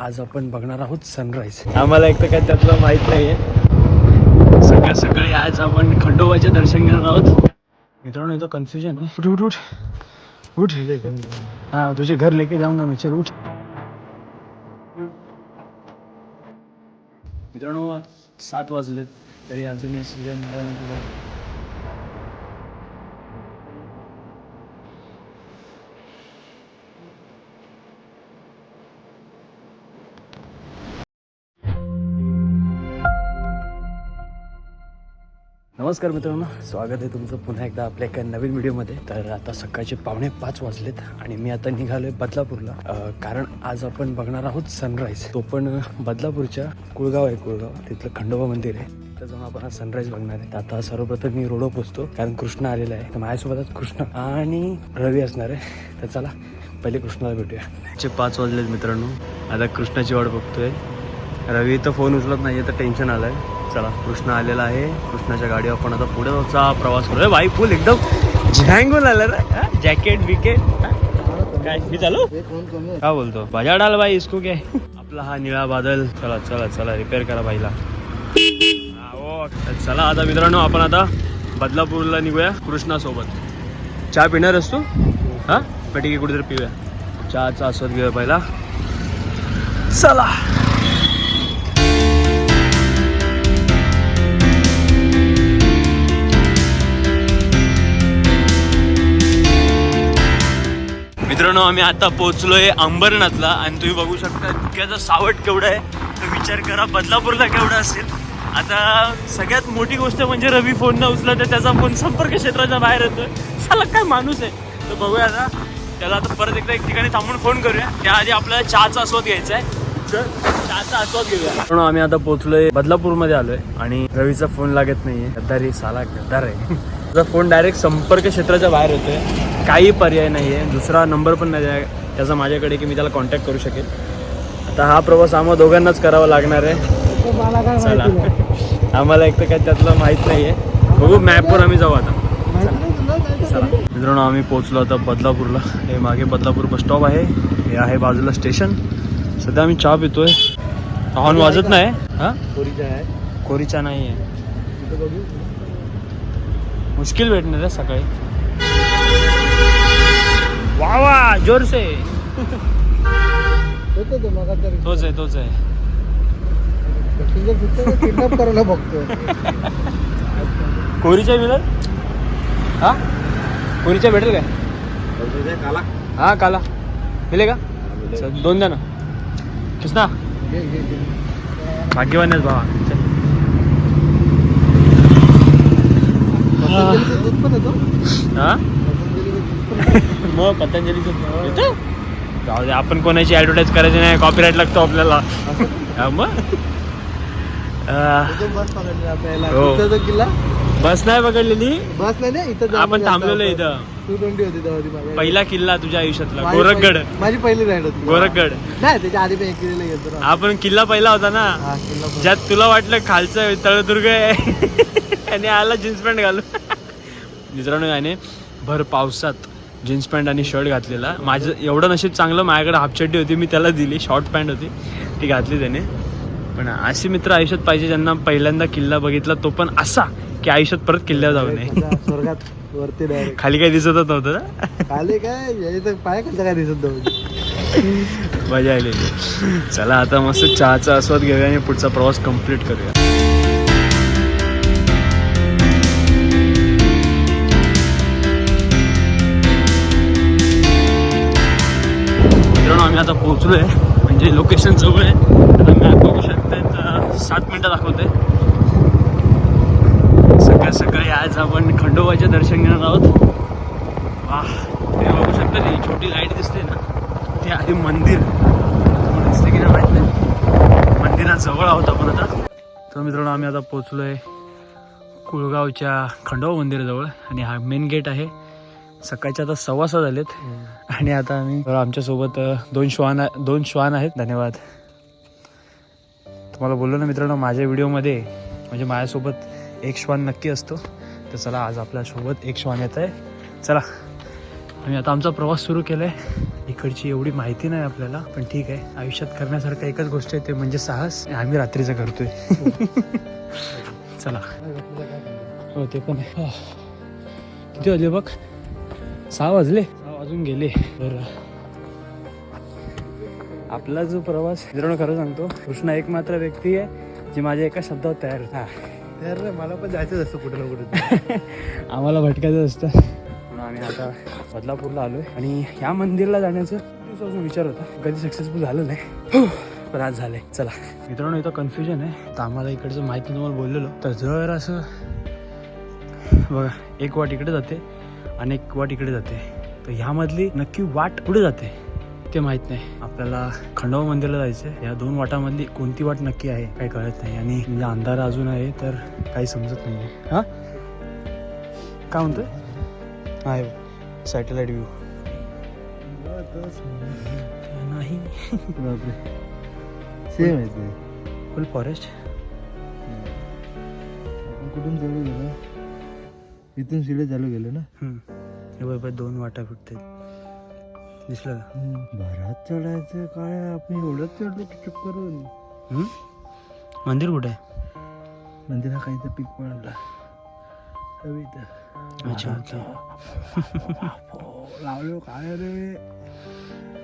आज आपण बघणार आहोत सनराईज आम्हाला एक तर काय त्यातलं माहीत नाहीये. सकाळ सकाळी आज आपण खंडोबाचे दर्शन घेणार आहोत. मित्रांनो इथं कन्फ्युजन आहे. उठ उठ उठ. उठ. हा तुझे घर लेके जाऊंगा मी चल उठ. मित्रांनो सात वाजलेत. तरी अजून सीजन नमस्कार मित्रांनो स्वागत आहे तुमचं पुन्हा एकदा आपल्या एका नवीन व्हिडिओमध्ये. तर आता सकाळचे पावणे पाच वाजलेत आणि मी आता निघालोय बदलापूरला. कारण आज आपण बघणार आहोत सनराईज तो पण बदलापूरच्या कुळगाव आहे कुळगाव. तिथलं खंडोबा मंदिर आहे. तर जाऊन आपण आज सनराईज बघणार आहे. आता सर्वप्रथम मी रोडवर पोचतो कारण कृष्ण आलेला आहे. तर माझ्यासोबत कृष्ण आणि रवी असणार आहे. तर चला पहिले कृष्णाला भेटूया. चे पाच वाजलेत मित्रांनो. आता कृष्णाची वाट बघतोय. रवी तर फोन उचलत नाही तर टेन्शन आलं आहे चला कृष्ण आलेला आहे. कृष्णाच्या गाडीवर आपण आता पुढे प्रवास करूया. बाई फुल एकदम झँगून आला रे. जॅकेट बिकेट काय मी चालू काय बोलतो? बजा डाल बाई इसको के आपला हा निळा बादल. चला चला चला रिपेअर करा बाईला. ओ. हो. चला आता मित्रांनो आपण आता बदलापूरला निघूया कृष्णासोबत. चहा पिणार तू? हा? पेटी कुठेतरी पिऊया. चहाचा आस्वाद घेऊया पहिला. चला. मित्रांनो आम्ही आता पोहोचलोय अंबरनाथला आणि तुम्ही बघू शकता धुक्याचा सावट केवढा आहे. तर विचार करा बदलापूरला केवढा असेल. आता सगळ्यात मोठी गोष्ट म्हणजे रवी फोन न उचला तर त्याचा फोन संपर्क क्षेत्राच्या बाहेर येतोय. साला काय माणूस आहे. तर बघूया आता. त्याला आता परत एकदा एक ठिकाणी थांबून फोन करूया. त्याआधी आपल्याला चहाचा आस्वाद घ्यायचा आहे. तर चहाचा आस्वाद घेऊया. म्हणून आम्ही आता पोहोचलोय बदलापूरमध्ये आलोय आणि रवीचा फोन लागत नाहीये. गद्दारी साला गद्दार आहे. त्याचा फोन डायरेक्ट संपर्क क्षेत्राच्या बाहेर होतोय काही पर्याय नाही आहे दुसरा नंबर पण नाही आहे. त्याचा माझ्याकडे की मी त्याला कॉन्टॅक्ट करू शकेल. आता हा प्रवास आम्हा दोघांनाच करावा लागणार आहे. चला. आम्हाला एक तर काय त्यातलं माहीत नाही आहे बघू मॅपवर आम्ही जाऊ आता. चला. मित्रांनो आम्ही पोहोचलो आता बदलापूरला. हे मागे बदलापूर बस स्टॉप आहे. हे आहे बाजूला स्टेशन सध्या आम्ही चहा पितोय. हॉर्न वाजत नाही. हा? कोरी चहा नाही आहे मुश्किल भेटणार आहे सकाळी. वा वा जोर से. तोच आहे तोच आहे. किडनॅप करायला बघतोय कोरीच्या मिळेल हा? कोरीच्या भेटेल काय? हा काला. मिळे का? दोन द्या ना. कृष्णा. भाग्यवान आहेस भावा चल. पतंजलीचं दूध पण येतो हा मग? जाऊ दे आपण कोणाची ऍडव्हर्टाईज करायची नाही कॉपीराईट लागतो आपल्याला मग बस हो. बस नाही पकडलेली बस नाही इथं आपण थांबलेलो. इथं टू ट्वेंटी होती तेव्हा ती माझ्या पहिला किल्ला तुझ्या आयुष्यातला गोरखगड माझी पहिली राईड होती गोरखगड नाही त्याच्या आधी पण एक किल्ला घेतो ना. आपण किल्ला पहिला होता ना. ज्यात तुला वाटलं खालचं तळदुर्ग आहे आणि आला जीन्स पॅन्ट घालून. मित्रांनो याने भर पावसात जीन्स पॅन्ट आणि शर्ट घातलेला. माझं एवढं नशीब चांगलं माझ्याकडे हाफ चड्डी होती मी त्याला दिली शॉर्ट पॅन्ट होती ती घातली त्याने. पण असे मित्र आयुष्यात पाहिजे ज्यांना पहिल्यांदा किल्ला बघितला तो पण असा की आयुष्यात परत किल्ल्यावर जाऊ नये. स्वर्गात वरती डायरेक्ट खाली काही दिसतच नव्हतं खाली काय? पाय कसं काय दिसत नव्हती. मजा आलेली चला आता मस्त चहाचा आस्वाद घेऊया आणि पुढचा प्रवास कंप्लीट करूया. आता पोहोचलो आता म्हणजे लोकेशन जवळ आहे. आता मॅप बघू शकते. तर सात मिनटं दाखवते. सकाळ सकाळी आज आपण खंडोबाचे दर्शन घेणार आहोत. वा ते बघू शकता ही छोटी लाइट दिसते ना. ते आहे मंदिर. दिसते की नाही माहीत नाही. मंदिराजवळ आहोत आपण आता. तर मित्रांनो आम्ही आता पोचलोय कुळगावच्या खंडोबा मंदिराजवळ. आणि हा मेन गेट आहे. सकाळचे आता सव्वा सहा झालेत. आणि आता आम्ही आमच्यासोबत दोन श्वान दोन श्वान आहेत. धन्यवाद. तुम्हाला बोललो ना मित्रांनो माझ्या व्हिडिओमध्ये म्हणजे माझ्यासोबत एक श्वान नक्की असतो. तर चला आज आपल्यासोबत एक श्वान येत आहे. चला. आणि आता आमचा प्रवास सुरू केलाय. इकडची एवढी माहिती नाही आपल्याला पण ठीक आहे. आयुष्यात करण्यासारखं एकच गोष्ट आहे ते म्हणजे साहस. आम्ही रात्रीचं करतोय. चला. हो ते पण आहे आह. किती वाजले बघ? सहा वाजले. सहा वाजून गेले. तर आपला जो प्रवास मित्रांनो खरं सांगतो कृष्णा एकमात्र व्यक्ती आहे जी माझ्या एका शब्दावर तयार हा. तर मला पण जायचंच असतं कुठं ना कुठं. आम्हाला भटकायचं असतं. म्हणून आम्ही आता बदलापूरला आलोय. आणि या मंदिरला जाण्याचं दिवसापासून विचार होता. कधी सक्सेसफुल झालं नाही. पण आज झालंय. चला. मित्रांनो इथं कन्फ्युजन आहे. तर आम्हाला इकडचं माहिती तुम्हाला बोललेलो. तर जर असं बघा एक वाट इकडे जाते. आणि एक वाट इकडे जाते. तर ह्यामधली नक्की वाट कुठे जाते? ते माहीत नाही. आपल्याला खंडोबा मंदिरला जायचं आहे या दोन वाटामधली कोणती वाट नक्की आहे काही कळत नाही. आणि म्हणजे अंधार अजून आहे तर काही समजत नाही आहे हां? काय म्हणतोय? आहे सॅटेलाइट व्ह्यू नाही. सेम आहे फुल फॉरेस्ट कुठून गेलो इथून शिडे चालू गेलो ना? हे बघ, दोन वाटा फुटते दिसलं का? भरात चढायचं काय? आपण एवढंच चढलो चुप करून? मंदिर कुठे? आहे नंतर हा काहीतरी पीक पडला. अच्छा लावलो काय रे?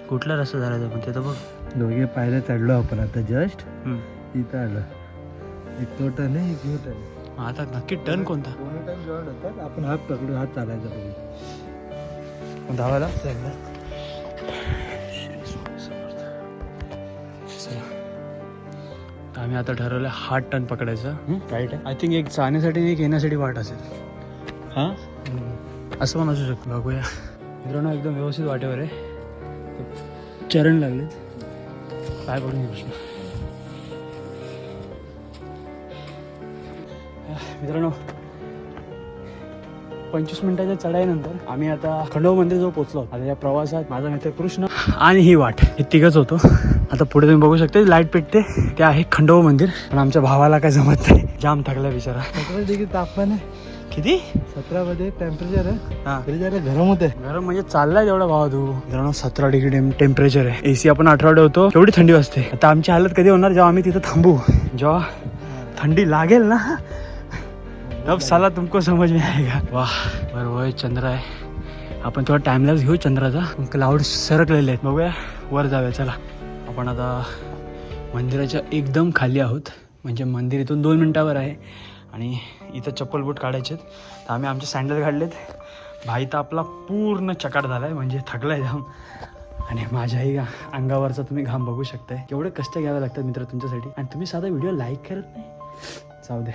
कुठला रस्ता झाला पण ते तर बघ. दोघे पायऱ्या चढलो आपण आता जस्ट. तिथं आलं. एक तो टन आहे एक आहे. मग आता नक्की टर्न कोणता? दोन्ही टन जॉईंट होतात आपण हात पकडून हात चालायचा पाहिजे धावायला? आम्ही आता ठरवलं हात टन पकडायचं. राईट आहे. आय थिंक एक जाण्यासाठी आणि एक येण्यासाठी वाट असेल. हां? असं पण असू शकतं बघूया. मित्रांनो एकदम व्यवस्थित वाटेवर आहे. चरण लागलेत. काय पडून घे प्रश्न मित्रांनो पंचवीस मिनिटाच्या चढाईनंतर आम्ही आता खंडोबा मंदिर जो पोहोचलो आता या प्रवासात माझा मित्र कृष्ण आणि ही वाट हे तिघच होतो. आता पुढे तुम्ही बघू शकता लाइट पेटते ते आहे खंडोबा मंदिर. पण आमच्या भावाला काय जमत नाही. जाम थकला बिचारा. डिग्री तापमान आहे. किती? सतरा मध्ये टेम्परेचर आहे. हा. गरम होते गरम म्हणजे चाललाय तेवढा भावा तू. मित्रांनो सतरा डिग्री टेम्परेचर आहे. एसी आपण आठवडे होतो तेवढी थंडी वाजते. आता आमची हालत कधी होणार जेव्हा आम्ही तिथं थांबू. जेव्हा थंडी लागेल ना तब साला तुमको समज में आएगा। वाह बरोबर चंद्र आहे आपण थोडा टाइमलॅप्स घेऊ चंद्राचा. क्लाउड सरकलेले आहेत. बघूया वर जाऊया चला. आपण आता मंदिराच्या एकदम खाली आहोत. म्हणजे मंदिर इथून दोन मिनटावर आहे. आणि इथं चप्पल बूट काढायचे आहेत. तर आम्ही आमचे सँडल काढलेत. भाई तर आपला पूर्ण चकाट आहे म्हणजे थकलाय जाम. आणि माझ्याही अंगावरचा तुम्ही घाम बघू शकताय. केवढे कष्ट घ्यावे लागतात मित्र तुमच्यासाठी. आणि तुम्ही साधा व्हिडिओ लाईक करत नाही. जाऊ दे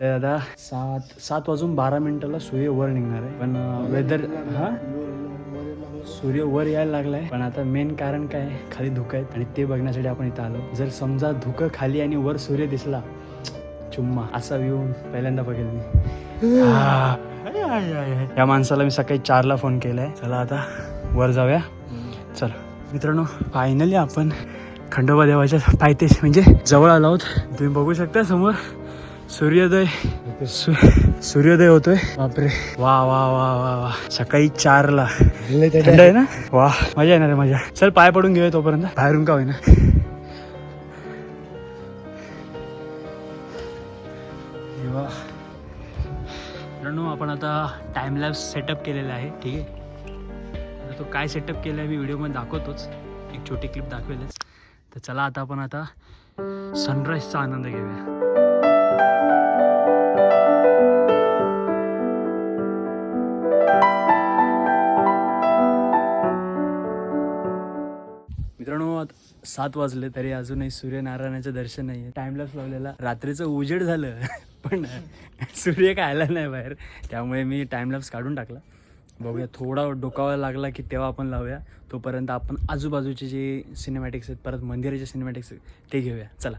तर आता सात सात वाजून बारा मिनिटाला सूर्य वर निघणार आहे. पण वेदर हा? सूर्य वर यायला लागलाय. पण आता मेन कारण काय खाली धुकं आहेत आणि ते बघण्यासाठी आपण इथं आलो. जर समजा धुकं खाली आणि वर सूर्य दिसला चुम्मा असा व्ह्यू पहिल्यांदा बघेल मी. या माणसाला मी सकाळी चारला फोन केलाय. चला आता वर जाऊया. चला. मित्रांनो फायनली आपण खंडोबा देवाच्या पायथेस म्हणजे जवळ आलो आहोत. तुम्ही बघू शकता समोर. सूर्योदय. सूर्योदय होतोय. बापरे. वा वा वा वा वा. सकाळी चारला. थंड आहे ना? वा मजा येणार आहे मजा. चल पाय पडून घेऊया तोपर्यंत. बाहेरून का होईना. मित्रांनो आपण आता टाइमलॅप्स सेटअप केलेला आहे ठीक आहे? तो काय सेटअप केला आहे मी व्हिडिओमध्ये दाखवतोच. एक छोटी क्लिप दाखवेलच. तर चला आता आपण आता सनराईजचा आनंद घेऊया. मित्रांनो सात वाजले तरी अजूनही सूर्यनारायणाचं दर्शन नाही आहे टाइमलॅप्स लावलेला. रात्रीचं उजेड झालं पण सूर्य काय आला नाही बाहेर. त्यामुळे मी टाइमलॅप्स काढून टाकला. बघूया थोडा डोकावा लागला की तेव्हा आपण लावूया. तोपर्यंत आपण आजूबाजूचे जे सिनेमॅटिक्स आहेत परत मंदिराचे सिनेमॅटिक्स आहेत ते घेऊया. चला.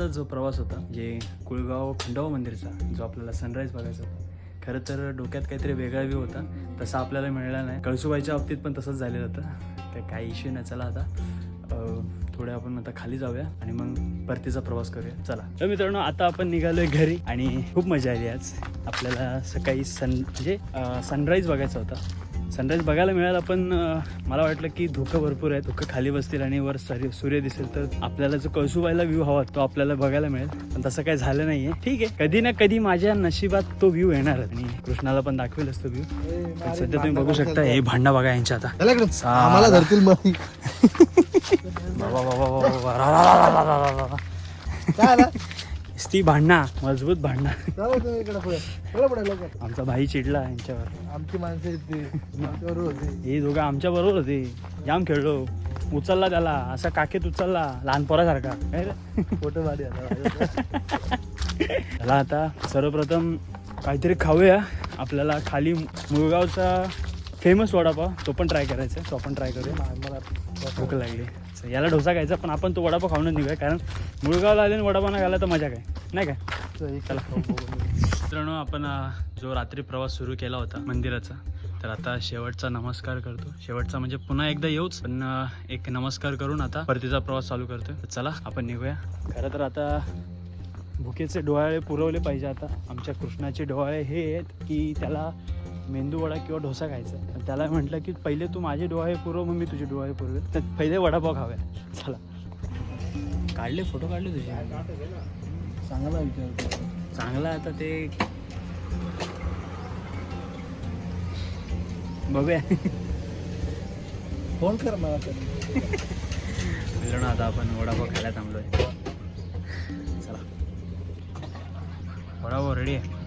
आजचा जो प्रवास होता जे कुळगाव खंडोबा मंदिरचा जो आपल्याला सनराईज बघायचा होता खरं तर डोक्यात काहीतरी वेगळा व्ह्यू होता. तसा आपल्याला मिळाला नाही. कळसुबाईच्या बाबतीत पण तसंच झालेलं होतं. तर काही इश्यू नाही. चला आता थोडे आपण आता खाली जाऊया आणि मग परतीचा प्रवास करूया. चला. तर मित्रांनो आता आपण निघालोय घरी आणि खूप मजा आली आज. आपल्याला सकाळी सन म्हणजे सनराईज बघायचा होता. सनराईज बघायला मिळाला पण मला वाटलं की धुकं भरपूर आहे धुकं खाली बसतील आणि वर सरी सूर्य दिसेल तर आपल्याला जो कळसुबाईला व्ह्यू हवा तो आपल्याला बघायला मिळेल पण तसं काही झालं नाहीये ठीक आहे कधी ना कधी माझ्या नशिबात तो व्ह्यू येणार आणि कृष्णाला पण दाखवेलच तो व्ह्यू सध्या तुम्ही बघू शकता हे भांडा बघा यांच्या आता धरतील बाबा बाबा ती भांडणा मजबूत भांडणा. आमचा भाई चिडला यांच्यावर. आमची माणसं हे दोघं आमच्या बरोबर होते. जाम खेळलो. उचलला त्याला. असा काकेत उचलला. लहान पोरासारखा. काय रे? फोटो भारी त्याला आता सर्वप्रथम काहीतरी खाऊया. आपल्याला खाली मुळगावचा फेमस वडापाव तो पण ट्राय करायचा आहे. तो पण ट्राय करूया. मला भूक लागली. So, याला डोसा खायचा पण आपण तो वडापाव खाऊनच निघूया कारण मुळगावला आले आणि वडापाव खायला तर मजा काय? नाही काय चला मित्रांनो आपण जो रात्री प्रवास सुरू केला होता मंदिराचा तर आता शेवटचा नमस्कार करतो. शेवटचा म्हणजे पुन्हा एकदा येऊच पण एक नमस्कार करून आता परतीचा प्रवास चालू करतोय. तर चला आपण निघूया. खरं तर आता भुकेचे डोहाळे पुरवले पाहिजे आता. आमच्या कृष्णाचे डोहाळे हे आहेत की त्याला मेंदू वडा किंवा डोसा खायचा. आहे. त्याला म्हटलं की पहिले तू माझे डोहाळे पुरव मग मी तुझे डोहाळे पुरवेल. तर पहिले वडापाव खाऊया. चला. काढले फोटो काढले तुझे? चांगला विचार चांगलं आहे आता ते. बघूया. फोन कर मला मित्रांनो आता आपण वडापाव खायला थांबलोय. चला. वडापाव रेडी आहे.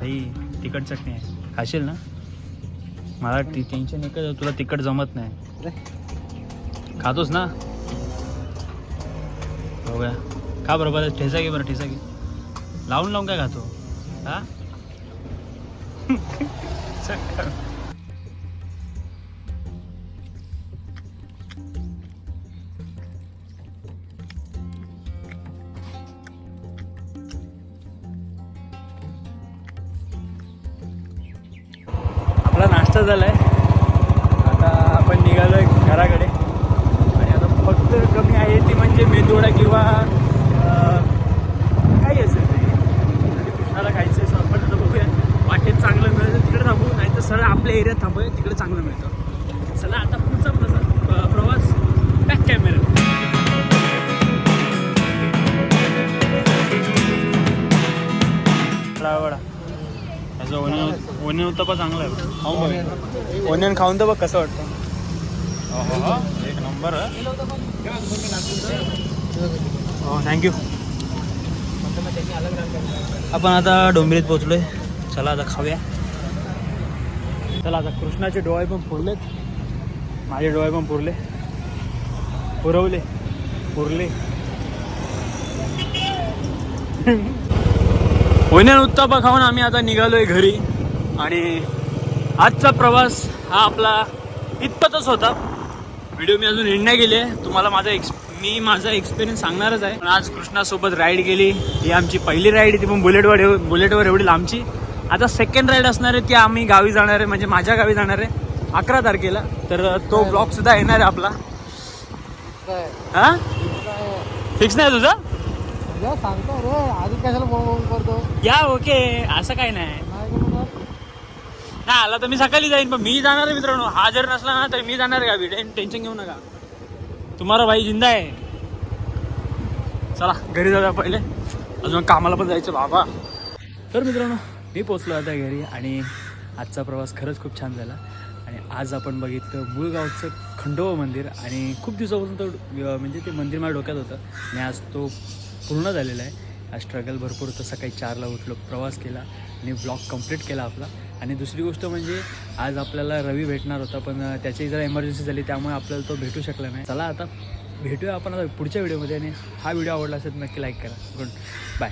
भाई तिखट चटणी आहे. खाशील ना? मला ती टेन्शन एकच तुला तिखट जमत नाही. खातोस ना? बघूया. का बरं बरं. ठेचा घे बरं ठेचा घे. लावून लावून काय खातो? हा? आपला झालं आहे आता आपण निघालोय घराकडे. आणि आता फक्त कमी आहे ती म्हणजे मेदूवडा किंवा काही असेल ते. म्हणजे कृष्णाला खायचं आहे आपण आता बघूया. वाटेत चांगलं मिळतं तिकडे थांबू नाही तर सरळ आपल्या एरियात थांबूया तिकडे चांगलं मिळतं. उत्तप्पा चांगला आहे. खाऊन बघ ओनियन खाऊन तर बघ कसं वाटतं. अहो, एक नंबर हो थँक्यू आपण आता डोंबिरीत पोचलोय चला आता खाऊया. चला आता कृष्णाचे डोळे पण पुरलेत. माझे डोळे पण पुरले. पुरवले. पुरले. ओनियन उत्तापा खाऊन आम्ही आता निघालोय घरी. आणि आजचा प्रवास हा आपला इतपतच होता. व्हिडिओ मी अजून नाही गेले. तुम्हाला माझा एक्स मी माझा एक्सपिरियन्स सांगणारच आहे. पण आज कृष्णासोबत राईड गेली. ही आमची पहिली राईड ती पण बुलेटवर एव बुलेटवर एवढी लांबची. आता सेकंड राईड असणार आहे. ती आम्ही गावी जाणार आहे. म्हणजे माझ्या गावी जाणार आहे. अकरा तारखेला. तर तो ब्लॉग सुद्धा येणार आहे आपला. हा? फिक्स नाही तुझा? सांगतो रे. आधी कशाला फोन करतो? या ओके असं काही नाही. नाही आला तर मी सकाळी जाईन पण मी जाणार आहे मित्रांनो. हा जर नसला ना तर मी जाणार आहे गावी. टेन्शन घेऊ नका. तुम्हाला भाई जिंदा आहे. चला घरी जाऊया पहिले. अजून कामाला पण जायचं बाबा. तर मित्रांनो मी पोचलो आता घरी आणि आजचा प्रवास खरंच खूप छान झाला. आणि आज आपण बघितलं मुळगावचं खंडोबा मंदिर आणि खूप दिवसापासून तो म्हणजे ते मंदिर माझ्या डोक्यात होतं. आणि आज तो पूर्ण झालेला आहे. आज स्ट्रगल भरपूर होतं. सकाळी चारला उठलो प्रवास केला आणि ब्लॉग कंप्लीट केला आपला. आणि दुसरी गोष्ट म्हणजे आज आपल्याला रवी भेटणार होता पण त्याची जरा इमर्जन्सी झाली त्यामुळे आपल्याला तो भेटू शकला नाही. चला आता भेटूया आपण आता पुढच्या व्हिडिओमध्ये आणि हा व्हिडिओ आवडला असेल नक्की लाईक करा. Good bye